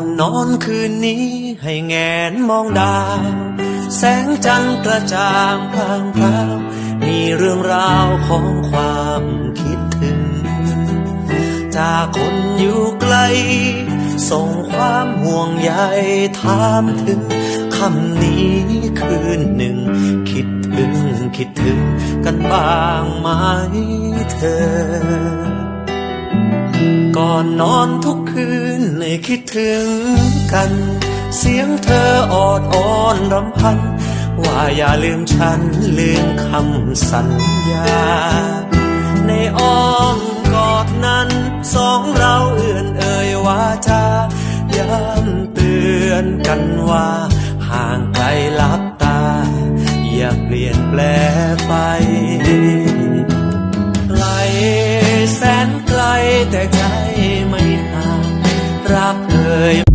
อนนอนคืนนี้ให้แงนมองดาว แสงจันทร์กระจ่างพรางพราวมีเรื่องราวของความคิดถึง จากคนอยู่ไกล ส่งความห่วงใยถามถึงคำนี้คืนหนึ่ง คิดถึงคิดถึงกันบ้างไหมเธอ ก่อนนอนทุกคืนให้คิดถึงกัน เสียงเธอออดอ้อนรำพัน ว่าอย่าลืมฉันลืมคำสัญญา ในอ้อมกอดนั้นสองเราเอื่อนเอ่ยวาจาย้ำเตือนกันว่า ห่างไกลลับตา อย่าเปลี่ยนแปลไป แต่ใจไม่ห่างรักเอย